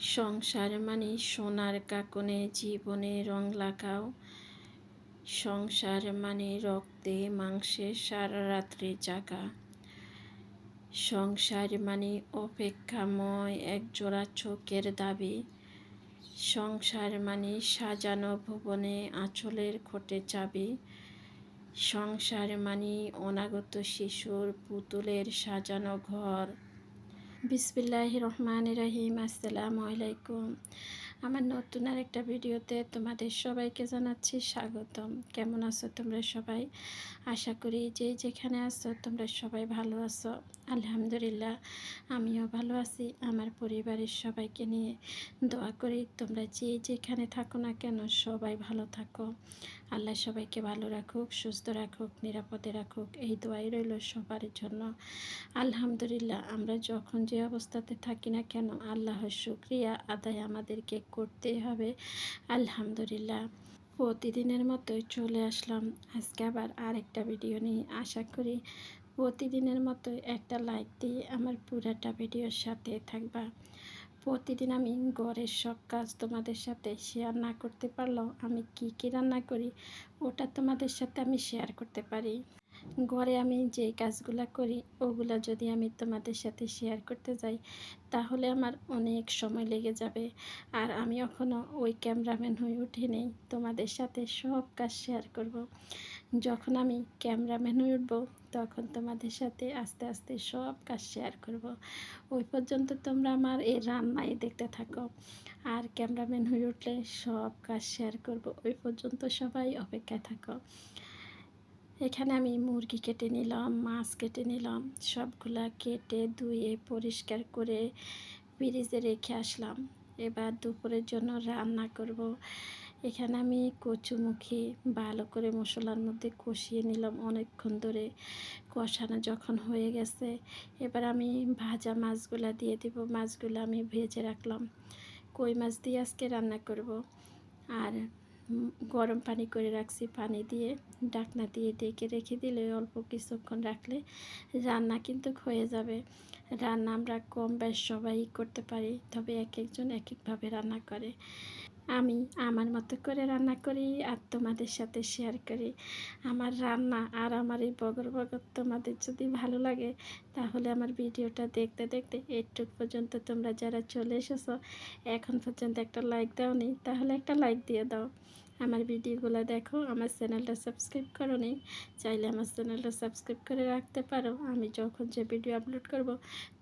সংসার মানে সোনার কাকনে জীবনে রং লাগাও। সংসার মানে রক্তে মাংসে সারা রাত্রি জাগা। সংসার মানে অপেক্ষাময় এক জোড়া চোখের দাবি। সংসার মানে সাজানো ভুবনে আঁচলের খোটে চাবি। সংসার মানে অনাগত শিশুর পুতুলের সাজানো ঘর। বিসমিল্লাহ রহমান রহিম আসসালামু আলাইকুম আমার নতুন আর একটা ভিডিওতে তোমাদের সবাইকে জানাচ্ছি স্বাগতম। কেমন আছো তোমরা সবাই? আশা করি যে যেখানে আছো তোমরা সবাই ভালো আছো। আলহামদুলিল্লাহ, আমিও ভালো আছি। আমার পরিবারের সবাইকে নিয়ে দোয়া করি, তোমরা যে যেখানে থাকো না কেন সবাই ভালো থাকো। আল্লাহ সবাইকে ভালো রাখুক, সুস্থ রাখুক, নিরাপদে রাখুক, এই দোয়াই রইল সবার জন্য। আলহামদুলিল্লাহ, আমরা যখন যে অবস্থাতে থাকি না কেন, আল্লাহর শুক্রিয়া আদায় আমাদেরকে করতেই হবে। আলহামদুলিল্লাহ। প্রতিদিনের মতোই চলে আসলাম। আজকে আবার আরেকটা ভিডিও নিয়ে। আশা করি প্রতিদিনের মতোই একটা লাইক দিয়ে আমার পুরাটা ভিডিওর সাথে থাকবা। প্রতিদিন আমি ঘরের সব কাজ তোমাদের সাথে শেয়ার না করতে পারলেও আমি কি কী রান্না করি, ওটা তোমাদের সাথে আমি শেয়ার করতে পারি। ঘরে আমি যে কাজগুলো করি, ওগুলো যদি আমি তোমাদের সাথে শেয়ার করতে যাই, তাহলে আমার অনেক সময় লেগে যাবে। আর আমি এখনও ওই ক্যামেরাম্যান হয়ে উঠিনি তোমাদের সাথে সব কাজ শেয়ার করব। যখন আমি ক্যামেরাম্যান হয়ে উঠবো, তখন তোমাদের সাথে আস্তে আস্তে সব কাজ শেয়ার করব। ওই পর্যন্ত তোমরা আমার এই রান্নায় দেখতে থাকো। আর ক্যামেরাম্যান হয়ে উঠলে সব কাজ শেয়ার করব। ওই পর্যন্ত সবাই অপেক্ষায় থাকো। এখানে আমি মুরগি কেটে নিলাম, মাছ কেটে নিলাম, সবগুলা কেটে ধুয়ে পরিষ্কার করে ফ্রিজে রেখে আসলাম। এবার দুপুরের জন্য রান্না করব। এখানে আমি কচুমুখী ভালো করে মশলার মধ্যে কষিয়ে নিলাম অনেকক্ষণ ধরে। কষানো যখন হয়ে গেছে, এবার আমি ভাজা মাছগুলা দিয়ে দেব। মাছগুলো আমি ভেজে রাখলাম। কই মাছ দিয়ে আজকে রান্না করব? আর গরম পানি করে রাখছি পানি দিয়ে। ডাকনা দিয়ে ডেকে রেখে দিলে অল্প কিছুক্ষণ রাখলে রান্না কিন্তু হয়ে যাবে। রান্না আমরা কম বেশ সবাই করতে পারি, তবে এক একজন এক একভাবে রান্না করে। আমি আমার মতো করে রান্না করি আর তোমাদের সাথে শেয়ার করি। আমার রান্না আর আমার এই বগর বগর তোমাদের যদি ভালো লাগে, তাহলে আমার ভিডিওটা দেখতে দেখতে এটুক পর্যন্ত তোমরা যারা চলে এসেছ, এখন পর্যন্ত একটা লাইক দাও নি তাহলে একটা লাইক দিয়ে দাও। আমার ভিডিওগুলো দেখো, আমার চ্যানেলটা সাবস্ক্রাইব করো নি, চাইলে আমার চ্যানেলটা সাবস্ক্রাইব করে রাখতে পারো। আমি যখন যে ভিডিও আপলোড করব,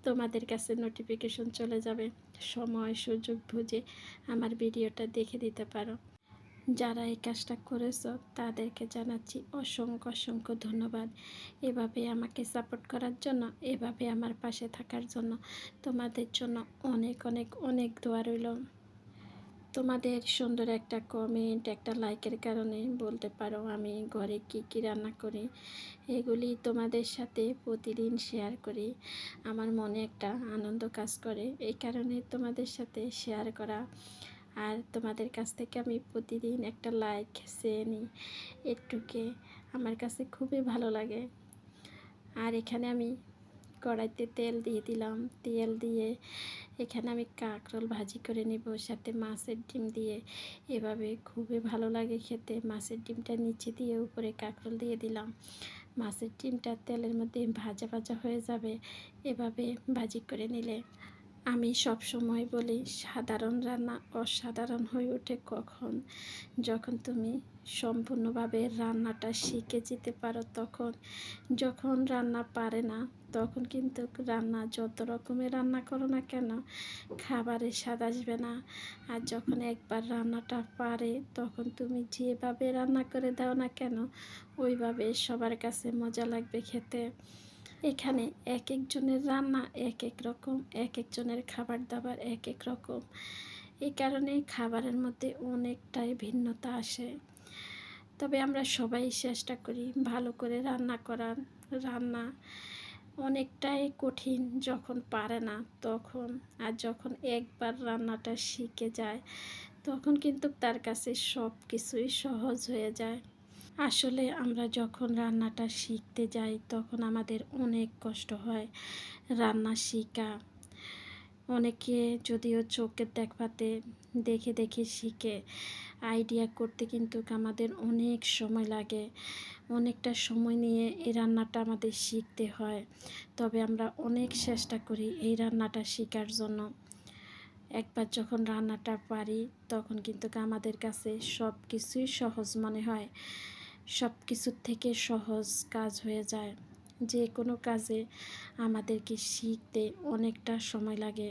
তোমাদের কাছে নোটিফিকেশন চলে যাবে। সময়, সুযোগ বুঝে আমার ভিডিওটা দেখে দিতে পারো। যারা এই কাজটা করেছ, তাদেরকে জানাচ্ছি অসংখ্য অসংখ্য ধন্যবাদ। এভাবে আমাকে সাপোর্ট করার জন্য, এভাবে আমার পাশে থাকার জন্য তোমাদের জন্য অনেক অনেক অনেক দোয়া রইল। তোমাদের সুন্দর একটা কমেন্ট একটা লাইকের কারণে বলতে পারো আমি ঘরে কি কি রান্না করি, এগুলি তোমাদের সাথে প্রতিদিন শেয়ার করি। আমার মনে একটা আনন্দ কাজ করে, এই কারণে তোমাদের সাথে শেয়ার করা। আর তোমাদের কাছ থেকে আমি প্রতিদিন একটা লাইক চেয়ে নিই, একটুকে। আমার কাছে খুবই ভালো লাগে। আর এখানে আমি কড়াইতে তেল দিয়ে দিলাম। তেল দিয়ে এখানে আমি কাঁকরোল ভাজি করে নিব, সাথে মাছের ডিম দিয়ে। এভাবে খুবই ভালো লাগে খেতে। মাছের ডিমটা নিচে দিয়ে উপরে কাঁকরোল দিয়ে দিলাম। মাছের ডিমটা তেলের মধ্যে ভাজা ভাজা হয়ে যাবে। এভাবে ভাজি করে নিলে আমি সব সময় বলি, সাধারণ রান্না অসাধারণ হয়ে ওঠে কখন? যখন তুমি সম্পূর্ণভাবে রান্নাটা শিখে যেতে পারো তখন। যখন রান্না পারে না, তখন কিন্তু রান্না যত রকমের রান্না করো না কেন খাবারের স্বাদ আসবে না। আর যখন একবার রান্নাটা পারে, তখন তুমি যেভাবে রান্না করে দাও না কেন, ওইভাবে সবার কাছে মজা লাগবে খেতে। এখানে এক একজনের রান্না এক এক রকম এক একজনের খাবার দাবার এক এক রকম। এই কারণে খাবারের মধ্যে অনেকটাই ভিন্নতা আসে। তবে আমরা সবাই চেষ্টা করি ভালো করে রান্না করার। রান্না অনেকটাই কঠিন যখন পারে না তখন। আর যখন একবার রান্নাটা শিখে যায়, তখন কিন্তু তার কাছে সব কিছুই সহজ হয়ে যায়। আসলে আমরা যখন রান্নাটা শিখতে যাই, তখন আমাদের অনেক কষ্ট হয় রান্না শেখা। অনেকে যদিও চোখের দেখভাতে দেখে দেখে শিখে, আইডিয়া করতে কিন্তু আমাদের অনেক সময় লাগে। অনেকটা সময় নিয়ে এই রান্নাটা আমাদের শিখতে হয়। তবে আমরা অনেক চেষ্টা করি এই রান্নাটা শেখার জন্য। একবার যখন রান্নাটা পারি, তখন কিন্তু আমাদের কাছে সব কিছুই সহজ মনে হয়। সব কিছুর থেকে সহজ কাজ হয়ে যায়। যে কোনো কাজে আমাদেরকে শিখতে অনেকটা সময় লাগে।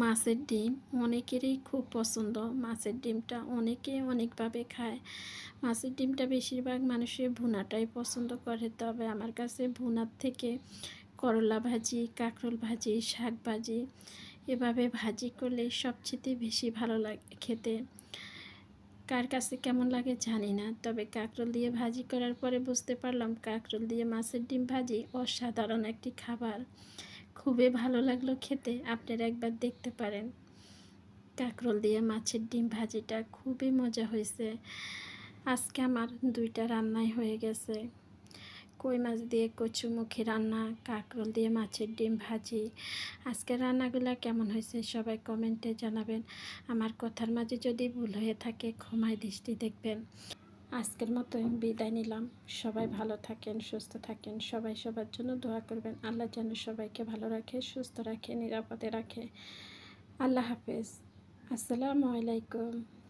মাছের ডিম অনেকেরই খুব পছন্দ। মাছের ডিমটা অনেকে অনেকভাবে খায়। মাছের ডিমটা বেশিরভাগ মানুষের ভুনাটাই পছন্দ করে। তবে আমার কাছে ভুনার থেকে করলা ভাজি, কাঁকরোল ভাজি, শাক ভাজি এভাবে ভাজি করলে সবচেয়ে বেশি ভালো লাগে খেতে। কার কাছে কেমন লাগে জানি না, তবে কাঁকরোল দিয়ে ভাজি করার পরে বুঝতে পারলাম কাঁকরোল দিয়ে মাছের ডিম ভাজি অসাধারণ একটি খাবার। খুবই ভালো লাগল খেতে, আপনারা একবার দেখতে পারেন। কাঁকরোল দিয়ে মাছের ডিম ভাজিটা খুবই মজা হয়েছে। আজকে আমার দুইটা রান্নাই হয়ে গেছে। কই মাছ দিয়ে কচুমুখী রান্না, কাঁকরোল দিয়ে মাছের ডিম ভাজি। আজকের রান্নাগুলো কেমন হয়েছে সবাই কমেন্টে জানাবেন। আমার কথার মাঝে যদি ভুল হয়ে থাকে ক্ষমায় দৃষ্টি দেখবেন। আজকের মতো বিদায় নিলাম। সবাই ভালো থাকেন, সুস্থ থাকেন, সবাই সবার জন্য দোয়া করবেন। আল্লাহ যেন সবাইকে ভালো রাখে, সুস্থ রাখে, নিরাপদে রাখে। আল্লাহ হাফেজ। আসসালামু আলাইকুম।